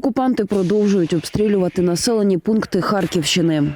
Окупанти продовжують обстрілювати населені пункти Харківщини.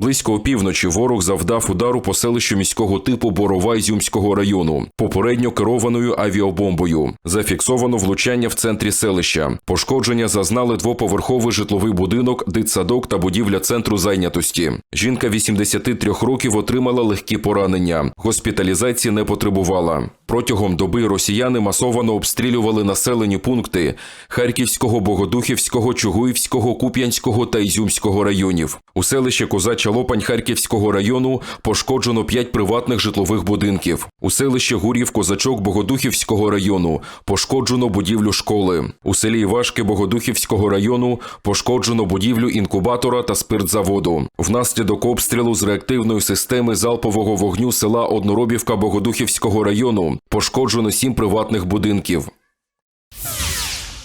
Близько опівночі ворог завдав удару по селищу міського типу Борова Ізюмського району, попередньо керованою авіабомбою. Зафіксовано влучання в центрі селища. Пошкодження зазнали двоповерховий житловий будинок, дитсадок та будівля центру зайнятості. Жінка 83 років отримала легкі поранення. Госпіталізації не потребувала. Протягом доби росіяни масовано обстрілювали населені пункти Харківського, Богодухівського, Чугуївського, Куп'янського та Ізюмського районів. У селищі Козача Лопань Харківського району пошкоджено 5 приватних житлових будинків. У селищі Гур'їв Козачок Богодухівського району пошкоджено будівлю школи. У селі Івашки Богодухівського району пошкоджено будівлю інкубатора та спиртзаводу. Внаслідок обстрілу з реактивної системи залпового вогню села Одноробівка Богодухівського району пошкоджено 7 приватних будинків.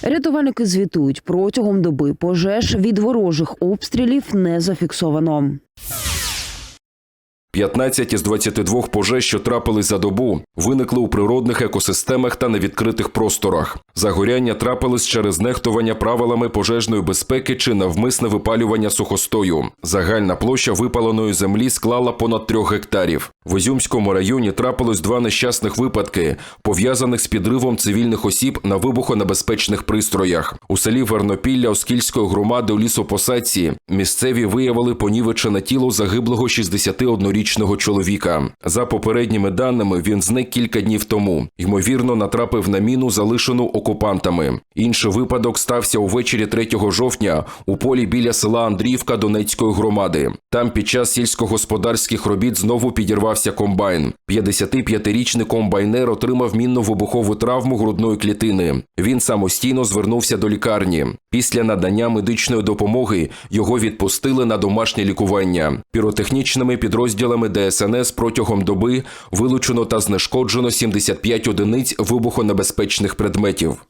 Рятувальники звітують протягом доби пожеж від ворожих обстрілів не зафіксовано. 15 із 22 пожеж, що трапились за добу, виникли у природних екосистемах та на відкритих просторах. Загоряння трапились через нехтування правилами пожежної безпеки чи навмисне випалювання сухостою. Загальна площа випаленої землі склала понад 3 гектарів. В Ізюмському районі трапилось два нещасних випадки, пов'язаних з підривом цивільних осіб на вибухонебезпечних пристроях. У селі Вернопілля Оскільської громади у лісопосадці місцеві виявили понівечене тіло загиблого 61-річного чоловіка. За попередніми даними, він зник кілька днів тому. Ймовірно, натрапив на міну, залишену окупантами. Інший випадок стався увечері 3 жовтня у полі біля села Андріївка Донецької громади. Там під час сільськогосподарських робіт знову підірвався комбайн. 55-річний комбайнер отримав мінно-вибухову травму грудної клітини. Він самостійно звернувся до лікарні. Після надання медичної допомоги його відпустили на домашнє лікування. Піротехнічними підрозділами ДСНС протягом доби вилучено та знешкоджено 75 одиниць вибухонебезпечних предметів.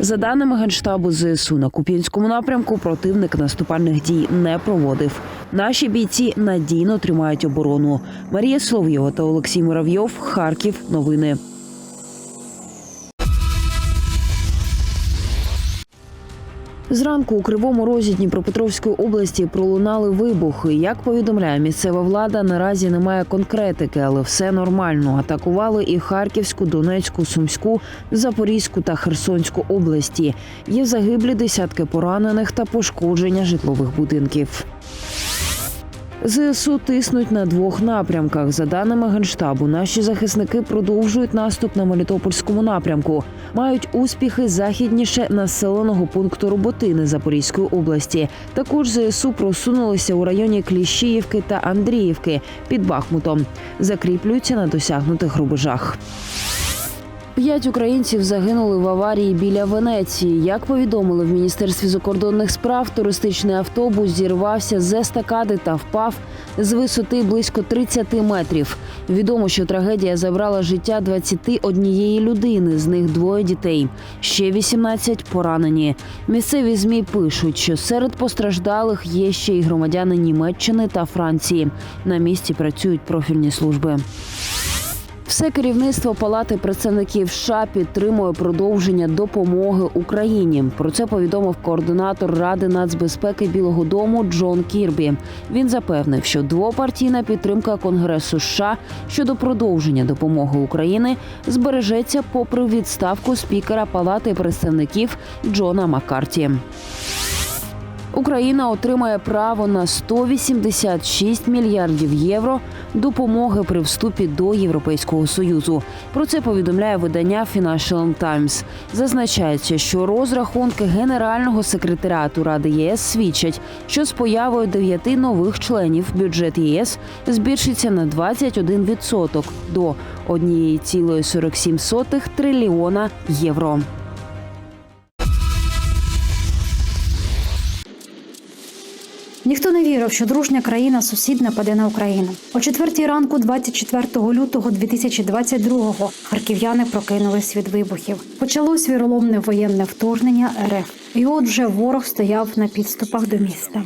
За даними генштабу ЗСУ на Куп'янському напрямку, противник наступальних дій не проводив. Наші бійці надійно тримають оборону. Марія Соловйова та Олексій Муравйов. Харків. Новини. Зранку у Кривому Розі Дніпропетровської області пролунали вибухи. Як повідомляє місцева влада, наразі немає конкретики, але все нормально. Атакували і Харківську, Донецьку, Сумську, Запорізьку та Херсонську області. Є загиблі десятки поранених та пошкодження житлових будинків. ЗСУ тиснуть на двох напрямках. За даними генштабу, наші захисники продовжують наступ на Мелітопольському напрямку. Мають успіхи західніше населеного пункту Роботини Запорізької області. Також ЗСУ просунулися у районі Кліщіївки та Андріївки під Бахмутом. Закріплюються на досягнутих рубежах. П'ять українців загинули в аварії біля Венеції. Як повідомили в міністерстві закордонних справ, туристичний автобус зірвався з естакади та впав з висоти близько 30 метрів. Відомо, що трагедія забрала життя 21 людини, з них двоє дітей. Ще 18 поранені. Місцеві змі пишуть, що серед постраждалих є ще й громадяни Німеччини та Франції. На місці працюють профільні служби. Все керівництво Палати представників США підтримує продовження допомоги Україні. Про це повідомив координатор Ради нацбезпеки Білого Дому Джон Кірбі. Він запевнив, що двопартійна підтримка Конгресу США щодо продовження допомоги Україні збережеться попри відставку спікера Палати представників Джона Маккарті. Україна отримає право на 186 мільярдів євро допомоги при вступі до Європейського союзу. Про це повідомляє видання Financial Times. Зазначається, що розрахунки генерального секретаріату Ради ЄС свідчать, що з появою дев'яти нових членів бюджет ЄС збільшиться на 21% до 1,47 трильйона євро. Ніхто не вірив, що дружня країна сусід нападе на Україну. О четвертій ранку, 24 лютого 2022-го, харків'яни прокинулись від вибухів. Почалось віроломне воєнне вторгнення РФ. І от вже ворог стояв на підступах до міста.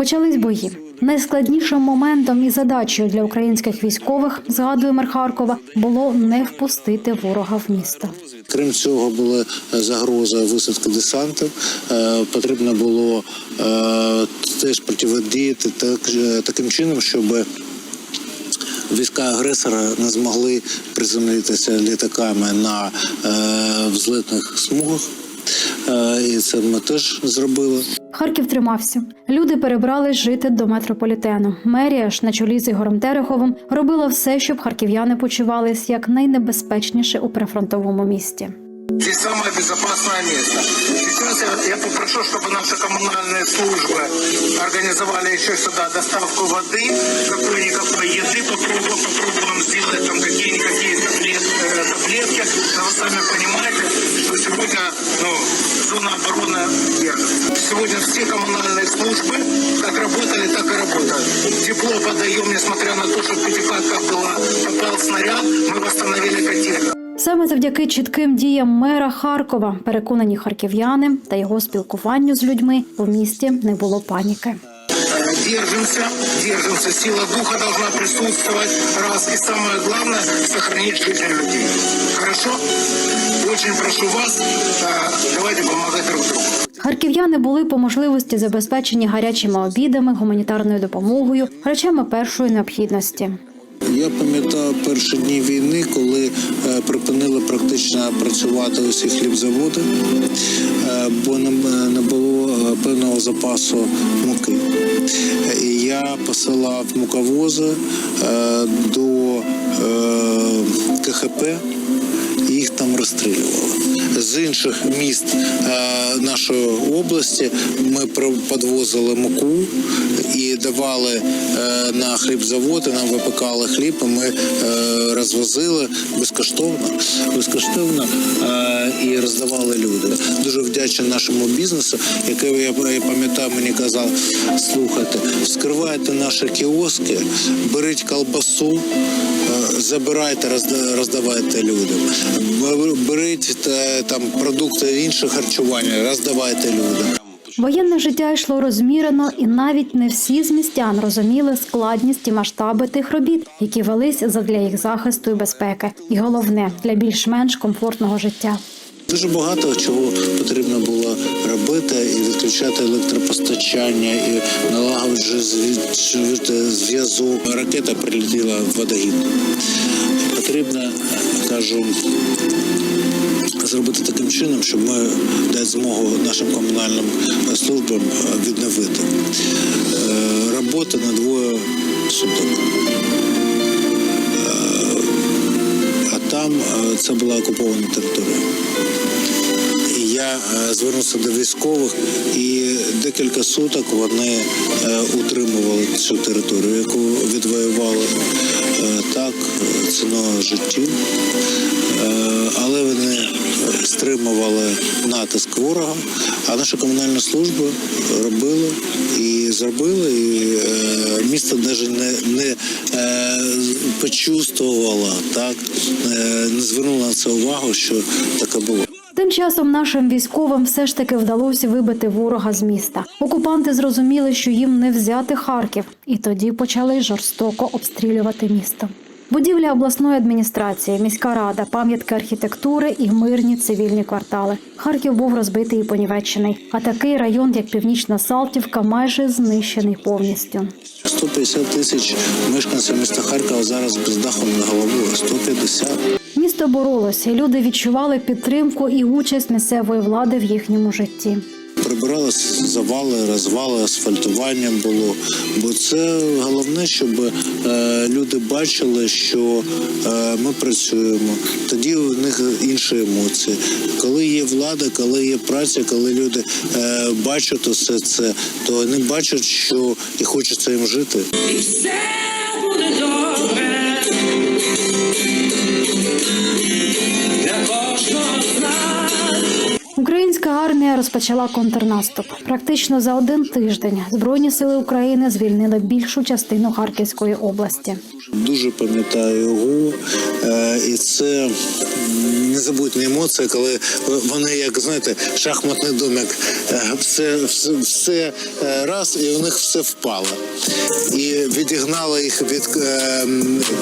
Почались бої. Найскладнішим моментом і задачею для українських військових, згадує мер Харкова, було не впустити ворога в місто. Крім цього, була загроза висадки десанту. Е, Потрібно було е, теж протидіяти е, таким чином, щоб війська агресора не змогли приземлитися літаками на е, взлетних смугах. Е, І це ми теж зробили. Харків тримався. Люди перебрались жити до метрополітену. Мерія ж на чолі з Ігорем Тереховим робила все, щоб харків'яни почувались як найнебезпечніше у прифронтовому місті. Здесь самое безопасное место. Сейчас я, я попрошу, чтобы наши коммунальные службы организовали еще сюда доставку воды, какой-никакой еды, попробуем, попробуем сделать там какие-никакие таблет, э, таблетки. Но вы сами понимаете, что сегодня ну, зона обороны держится. Сегодня все коммунальные службы как работали, так и работают. Тепло подаем, несмотря на то, что в пятихатках была, попал снаряд, мы восстановили котельную. Саме завдяки чітким діям мера Харкова, переконані харків'яни та його спілкуванню з людьми у місті не було паніки. Держимся, держимся. Сила духа должна присутствовать. Раз. И самое главное, сохранить жизнь людей. Хорошо? Очень прошу вас, э, давайте помогать друг другу. Харків'яни були по можливості забезпечені гарячими обідами, гуманітарною допомогою, речами першої необхідності. Я пам'ятаю перші дні війни, коли е, припинили практично працювати усі хлібзаводи, е, бо не, не було е, певного запасу муки. Е, І я посилав муковози е, до е, КХП, їх там розстрілювали. З інших міст е, нашої області ми підвозили муку і давали е, на хлібзаводи, нам випекали хліб, і ми е, розвозили безкоштовно, безкоштовно і роздавали люди. Дуже вдячний нашому бізнесу, який я, пам'ятаю, мені казав, слухайте, вскривайте наші кіоски, беріть колбасу, забирайте, розда- роздавайте людям. Беріть там продукти інше харчування, роздавайте людям. Воєнне життя йшло розмірено, і навіть не всі з містян розуміли складність і масштаби тих робіт, які велись задля їх захисту і безпеки, і головне для більш-менш комфортного життя. Дуже багато чого потрібно було робити і відключати електропостачання, і налагоджувати зв'язок. Ракета прилетіла в водогін. Потрібно, кажу, зробити таким чином, щоб ми дати змогу нашим комунальним службам відновити. Е, Робота на двоє суток. Е, А там е, це була окупована територія. Я е, звернувся до військових, і декілька суток вони е, утримували цю територію, яку відвоювали е, так е, ціною життів. Е, Але вони е, стримували натиск ворога, а наші комунальні служби робили і зробили, і е, місто навіть не, не е, почувствувало, так, е, не звернуло на це увагу, що таке було. Тим часом нашим військовим все ж таки вдалося вибити ворога з міста. Окупанти зрозуміли, що їм не взяти Харків, і тоді почали жорстоко обстрілювати місто. Будівля обласної адміністрації, міська рада, пам'ятки архітектури і мирні цивільні квартали. Харків був розбитий і понівечений. А такий район, як Північна Салтівка, майже знищений повністю. 150 тисяч мешканців міста Харкова зараз без даху над головою. 150. Місто боролося, люди відчували підтримку і участь місцевої влади в їхньому житті. Прибирали завали, розвали, асфальтування було. Бо це головне, щоб е, люди бачили, що е, ми працюємо. Тоді у них інші емоції. Коли є влада, коли є праця, коли люди е, бачать усе це, то вони бачать, що і хочеться їм жити. все буде добре. Армія розпочала контрнаступ. Практично за один тиждень збройні сили України звільнили більшу частину Харківської області. Дуже пам'ятаю його, е, і це незабутні емоції, коли вони, як знаєте, шахматний домик, е, все, все, все е, раз, і у них все впало. І відігнало їх від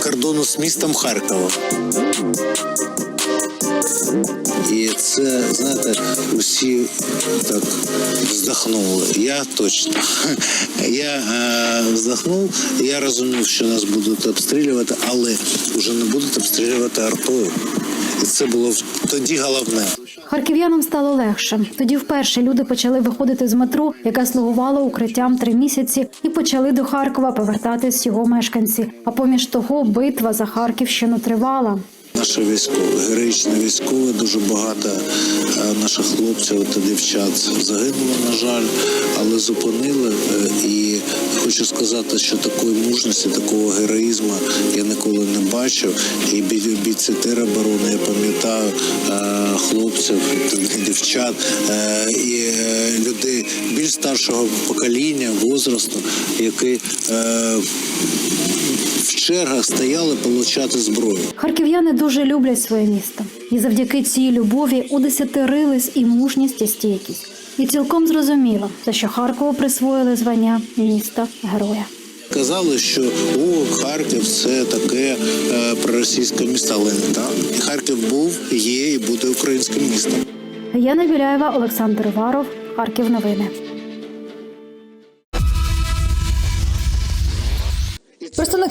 кордону з містом Харкова. І це, знаєте, усі так вздохнули. Я точно. Я е, вздохнув, я розумів, що нас будуть обстрілювати, але вже не будуть обстрілювати артою. І це було тоді головне. Харків'янам стало легше. Тоді вперше люди почали виходити з метро, яка слугувала укриттям три місяці, і почали до Харкова повертатись його мешканці. А поміж того, битва за Харківщину тривала. Наші військові, героїчні військові, дуже багато е, наших хлопців та дівчат загинуло, на жаль, але зупинили. Е, І хочу сказати, що такої мужності, такого героїзму я ніколи не бачив. І бійці тероборони, я пам'ятаю е, хлопців дівчат і людей більш старшого покоління, возрасту, які чергах стояли отримати зброю. Харків'яни дуже люблять своє місто, і завдяки цій любові удесятерились і мужність, і стійкість. І цілком зрозуміло, за що Харкову присвоїли звання міста героя. Казали, що о, Харків це таке е, проросійське місто, але не так. І Харків був, є і буде українським містом. Яна Біляєва, Олександр Іваров, Харків. Новини.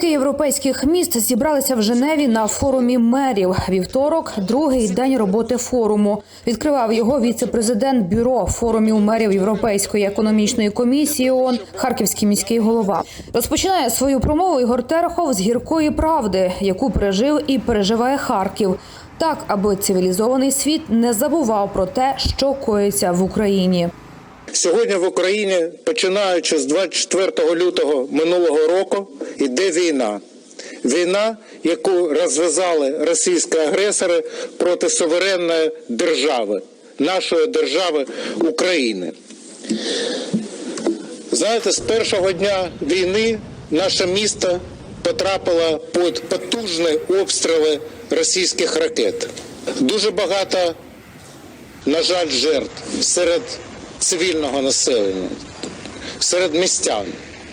Представники європейських міст зібралися в Женеві на форумі мерів. Вівторок, другий день роботи форуму. Відкривав його віце-президент бюро форумів мерів Європейської економічної комісії ООН, Харківський міський голова. Розпочинає свою промову Ігор Терехов з гіркої правди, яку пережив і переживає Харків. Так, аби цивілізований світ не забував про те, що коїться в Україні. Сьогодні в Україні, починаючи з 24 лютого минулого року, йде війна. Війна, яку розв'язали російські агресори проти суверенної держави, нашої держави України. Знаєте, з першого дня війни наше місто потрапило під потужні обстріли російських ракет. Дуже багато на жаль, жертв серед цивільного населення, серед містян.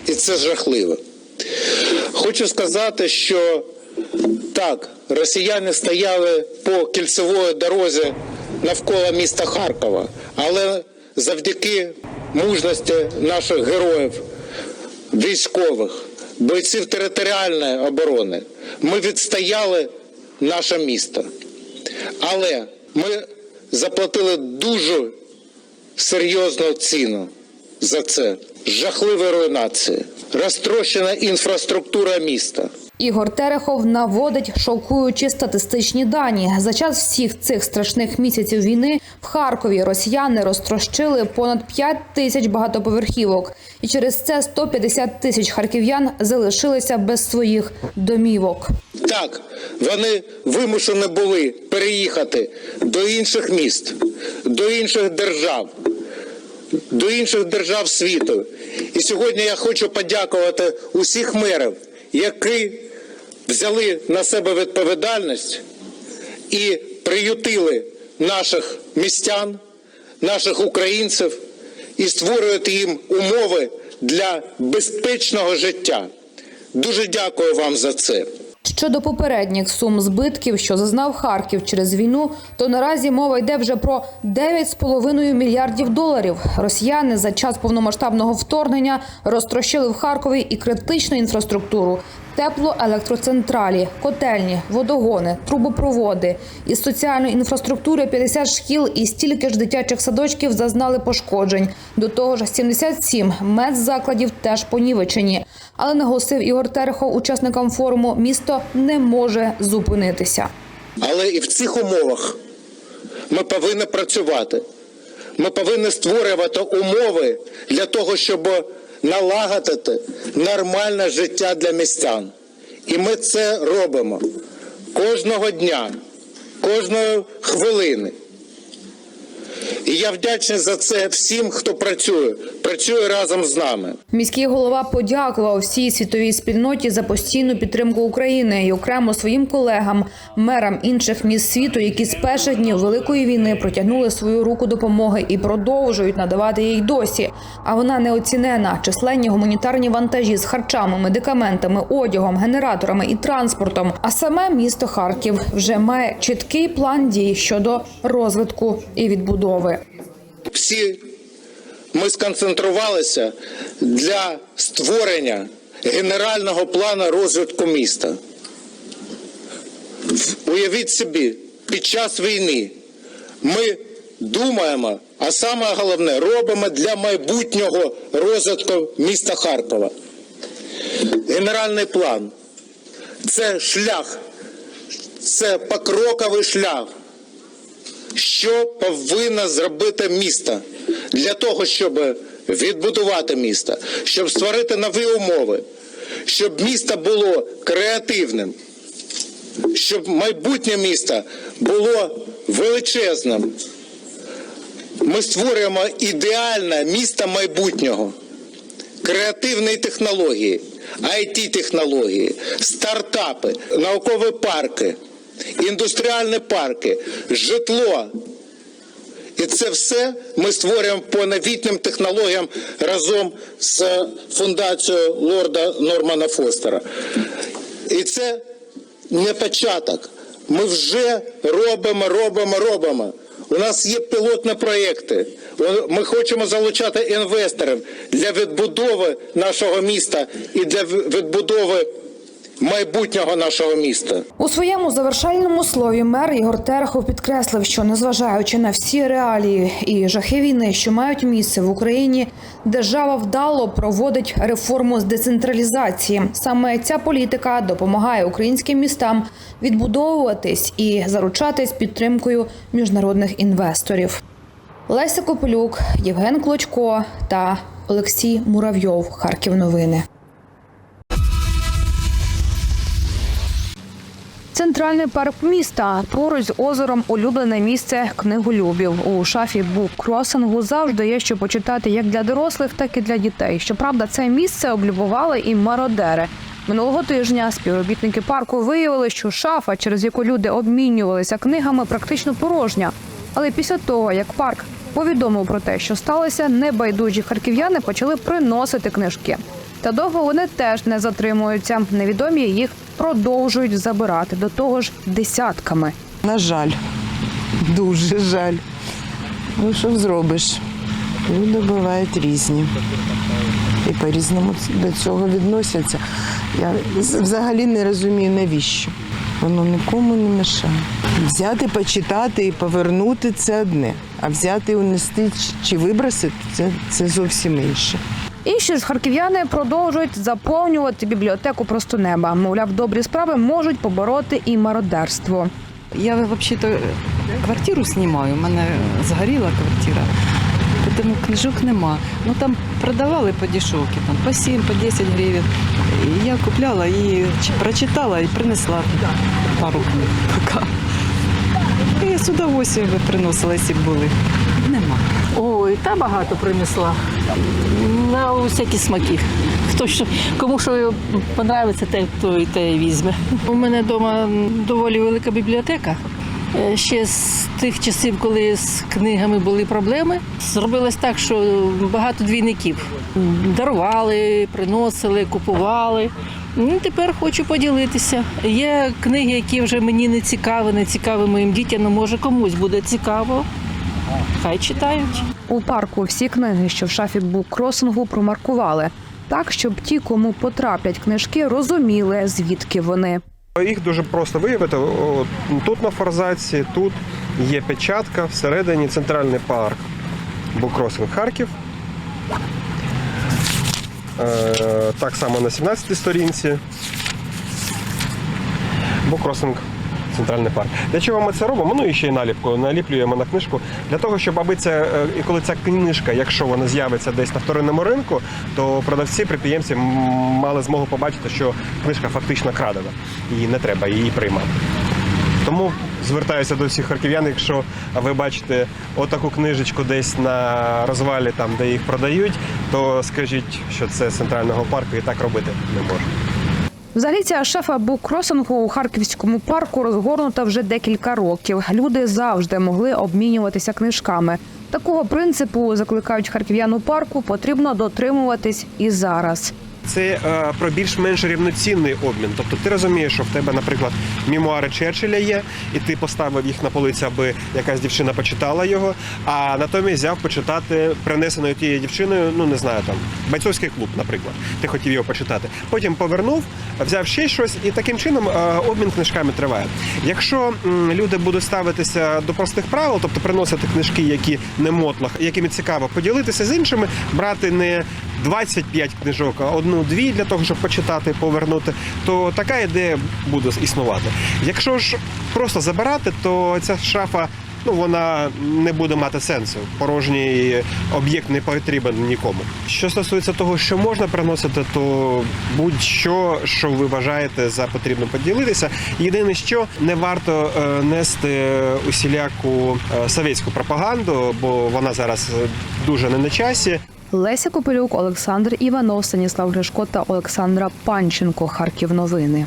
І це жахливо. Хочу сказати, що так, росіяни стояли по кільцевої дорозі навколо міста Харкова, але завдяки мужності наших героїв, військових, бойців територіальної оборони, ми відстояли наше місто. Але ми заплатили дуже серйозну ціну за це. жахливе руйнація, розтрощена інфраструктура міста. Ігор Терехов наводить шокуючі статистичні дані. За час всіх цих страшних місяців війни в Харкові росіяни розтрощили понад 5 тисяч багатоповерхівок, і через це 150 тисяч харків'ян залишилися без своїх домівок. Так, вони вимушені були переїхати до інших міст, до інших держав, до інших держав світу. І сьогодні я хочу подякувати усіх мерів, які взяли на себе відповідальність і приютили наших містян, наших українців і створюють їм умови для безпечного життя. Дуже дякую вам за це. Щодо попередніх сум збитків, що зазнав Харків через війну, то наразі мова йде вже про 9,5 мільярдів доларів. Росіяни за час повномасштабного вторгнення розтрощили в Харкові і критичну інфраструктуру. Теплоелектроцентралі, котельні, водогони, трубопроводи. Із соціальної інфраструктури 50 шкіл і стільки ж дитячих садочків зазнали пошкоджень. До того ж, 77 медзакладів теж понівечені. Але наголосив Ігор Терехов, учасникам форуму, місто не може зупинитися. Але і в цих умовах ми повинні працювати. Ми повинні створювати умови для того, щоб налагодити нормальне життя для містян. І ми це робимо кожного дня, кожної хвилини. І я вдячний за це всім, хто працює, працює разом з нами. Міський голова подякував всій світовій спільноті за постійну підтримку України і окремо своїм колегам, мерам інших міст світу, які з перших днів великої війни протягнули свою руку допомоги і продовжують надавати їй досі. А вона неоцінена. Численні гуманітарні вантажі з харчами, медикаментами, одягом, генераторами і транспортом. А саме місто Харків вже має чіткий план дій щодо розвитку і відбудови. Всі ми сконцентрувалися для створення генерального плану розвитку міста. Уявіть собі, під час війни ми думаємо, а саме головне робимо для майбутнього розвитку міста Харкова. Генеральний план це шлях, це покроковий шлях. Що повинно зробити місто. Для того, щоб відбудувати місто, щоб створити нові умови, щоб місто було креативним, щоб майбутнє місто було величезним. Ми створюємо ідеальне місто майбутнього, креативні технології, it технології стартапи, наукові парки, індустріальні парки, житло. І це все ми створюємо по новітнім технологіям разом з фундацією лорда Нормана Фостера. І це не початок. Ми вже робимо, робимо, робимо. У нас є пілотні проєкти. Ми хочемо залучати інвесторів для відбудови нашого міста і для відбудови майбутнього нашого міста. У своєму завершальному слові мер Ігор Терехов підкреслив, що незважаючи на всі реалії і жахи війни, що мають місце в Україні, держава вдало проводить реформу з децентралізації. Саме ця політика допомагає українським містам відбудовуватись і заручатись підтримкою міжнародних інвесторів. Леся Копилюк, Євген Клочко та Олексій Муравйов. Харків новини. Центральний парк міста поруч з озером улюблене місце книголюбів. У шафі буккросингу завжди є що почитати як для дорослих, так і для дітей. Щоправда, це місце облюбували і мародери. Минулого тижня співробітники парку виявили, що шафа, через яку люди обмінювалися книгами, практично порожня. Але після того, як парк повідомив про те, що сталося, небайдужі харків'яни почали приносити книжки. Та довго вони теж не затримуються. Невідомі їх продовжують забирати до того ж десятками. На жаль, дуже жаль. Ну, що зробиш? Люди бувають різні. І по-різному до цього відносяться. Я взагалі не розумію, навіщо. Воно нікому не мешає. Взяти, почитати і повернути це одне. А взяти унести чи- вибросити це, це зовсім інше. Інші ж харків'яни продовжують заповнювати бібліотеку просто неба. Мовляв, добрі справи можуть побороти і мародерство. Я вообще-то квартиру снимаю, у мене згоріла квартира, тому книжок нема. Ну там продавали по дешевке, там по 7, по 10 гривень. Я купляла і чи- прочитала і принесла пару книг. Я з удовольствием приносила, якщо були. Ой, та багато принесла. На усякі смаки. Хто що, кому що подобається, те, той те візьме. У мене вдома доволі велика бібліотека. Е, Ще з тих часів, коли з книгами були проблеми, зробилось так, що багато двійників дарували, приносили, купували. Ну, тепер хочу поділитися. Є книги, які вже мені не цікаві, не цікаві моїм дітям, ну може комусь буде цікаво. Хай читають. У парку всі книги, що в шафі буккросингу, промаркували так, щоб ті, кому потраплять книжки, розуміли звідки вони. Їх дуже просто виявити. Тут на форзаці, тут є печатка, всередині центральний парк Букросинг Харків. Е, так само на 17-й сторінці. Букросинг Центральний парк. Для чого ми це робимо? Ну і ще й наліпку наліплюємо на книжку. Для того, щоб аби це, е, і коли ця книжка, якщо вона з'явиться десь на вторинному ринку, то продавці, підприємці мали змогу побачити, що книжка фактично крадена. І не треба її приймати. Тому звертаюся до всіх харків'ян, якщо ви бачите отаку книжечку десь на розвалі, там де їх продають, то скажіть, що це з центрального парку і так робити не можна. Взагалі ця шафа буккросингу у харківському парку розгорнута вже декілька років. Люди завжди могли обмінюватися книжками. Такого принципу закликають харків'яну парку. Потрібно дотримуватись і зараз. Це е, про більш-менш рівноцінний обмін. Тобто ти розумієш, що в тебе, наприклад, мемуари Черчилля є, і ти поставив їх на полиці, аби якась дівчина почитала його. А натомість взяв почитати принесеною тією дівчиною, ну не знаю, там бойцовський клуб, наприклад. Ти хотів його почитати. Потім повернув, взяв ще щось, і таким чином е, обмін книжками триває. Якщо люди будуть ставитися до простих правил, тобто приносити книжки, які не мотлах, якими цікаво поділитися з іншими, брати не 25 книжок, а одну-дві для того, щоб почитати повернути, то така ідея буде існувати. Якщо ж просто забирати, то ця шафа. Ну, вона не буде мати сенсу. Порожній об'єкт не потрібен нікому. Що стосується того, що можна приносити, то будь-що, що ви вважаєте за потрібно поділитися. Єдине, що не варто е, нести усіляку е, совєтську пропаганду, бо вона зараз е, дуже не на часі. Леся Копилюк, Олександр Іванов, Станіслав Гришко та Олександра Панченко. Харків новини.